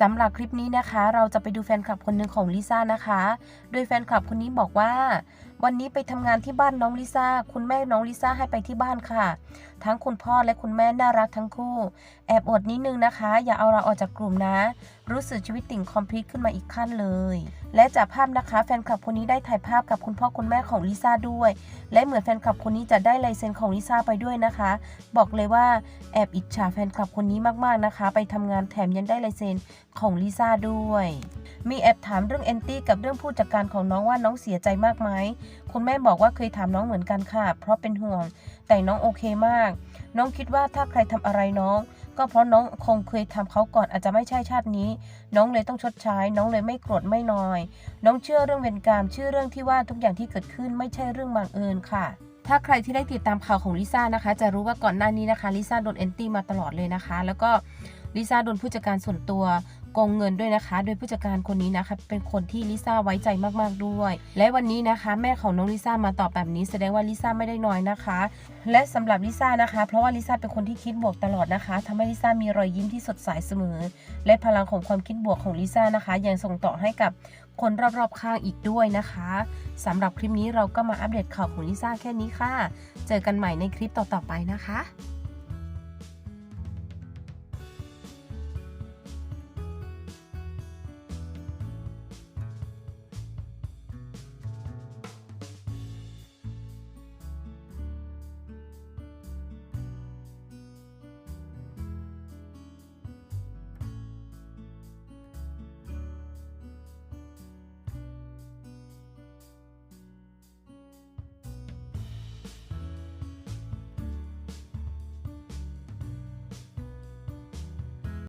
สำหรับคลิปนี้นะคะ เราจะไปดูแฟนคลับคนหนึ่งของลิซ่านะคะ โดยแฟนคลับคนนี้บอกว่า วันนี้ไปทำงานที่บ้านน้องลิซ่า คุณแม่น้องลิซ่าให้ไปที่บ้านค่ะ ทั้งคุณพ่อและคุณแม่น่ารักทั้งคู่ แอบอดนิดนึงนะคะ อย่าเอาเราออกจากกลุ่มนะ รู้สึกชีวิตติ่งคอมพลีทขึ้นมาอีกขั้นเลย และจากภาพนะคะแฟนคลับคนนี้ได้ถ่ายภาพกับคุณพ่อคุณแม่ของลิซ่าด้วย และเหมือนแฟนคลับคนนี้จะได้ลายเซ็นของลิซ่าไปด้วยนะคะ บอกเลยว่าแอบอิจฉาแฟนคลับคนนี้มากๆนะคะ ไปทำงานแถมยังได้ลายเซ็นของลิซ่าด้วย มีแอบถามเรื่องแอนตี้กับเรื่องผู้จัดการของน้องว่าน้องเสียใจมากไหมคุณแม่บอกว่าเคยถามน้องเหมือนกันค่ะ เพราะเป็นห่วง แต่น้องโอเคมาก น้องคิดว่าถ้าใครทำอะไรน้อง ก็เพราะน้องคงเคยทำเขาก่อนอาจจะไม่ใช่ชาตินี้ น้องเลยต้องชดใช้ น้องเลยไม่โกรธไม่นอย น้องเชื่อเรื่องเวรกรรมเชื่อเรื่องที่ว่าทุกอย่างที่เกิดขึ้นไม่ใช่เรื่องบังเอิญค่ะถ้าใครที่ได้ติดตามข่าวของลิซ่านะคะ จะรู้ว่าก่อนหน้านี้นะคะลิซ่าโดนแอนตี้มาตลอดเลยนะคะ แล้วก็ลิซ่าโดนผู้จัดการส่วนตัว กงเงินด้วยนะคะ โดยผู้จัดการคนนี้นะคะ เป็นคนที่ลิซ่าไว้ใจมากๆด้วย และวันนี้นะคะ แม่ของน้องลิซ่ามาตอบแบบนี้ แสดงว่าลิซ่าไม่ได้น้อยนะคะ และสำหรับลิซ่านะคะ เพราะว่าลิซ่าเป็นคนที่คิดบวกตลอดนะคะทำให้ลิซ่ามีรอยยิ้มที่สดใสเสมอ และพลังของความคิดบวกของลิซ่านะคะ ยังส่งต่อให้กับคนรอบๆข้างอีกด้วยนะคะสำหรับคลิปนี้เราก็มาอัปเดตข่าวของลิซ่าแค่นี้ค่ะ เจอกันใหม่ในคลิปต่อๆไปนะคะ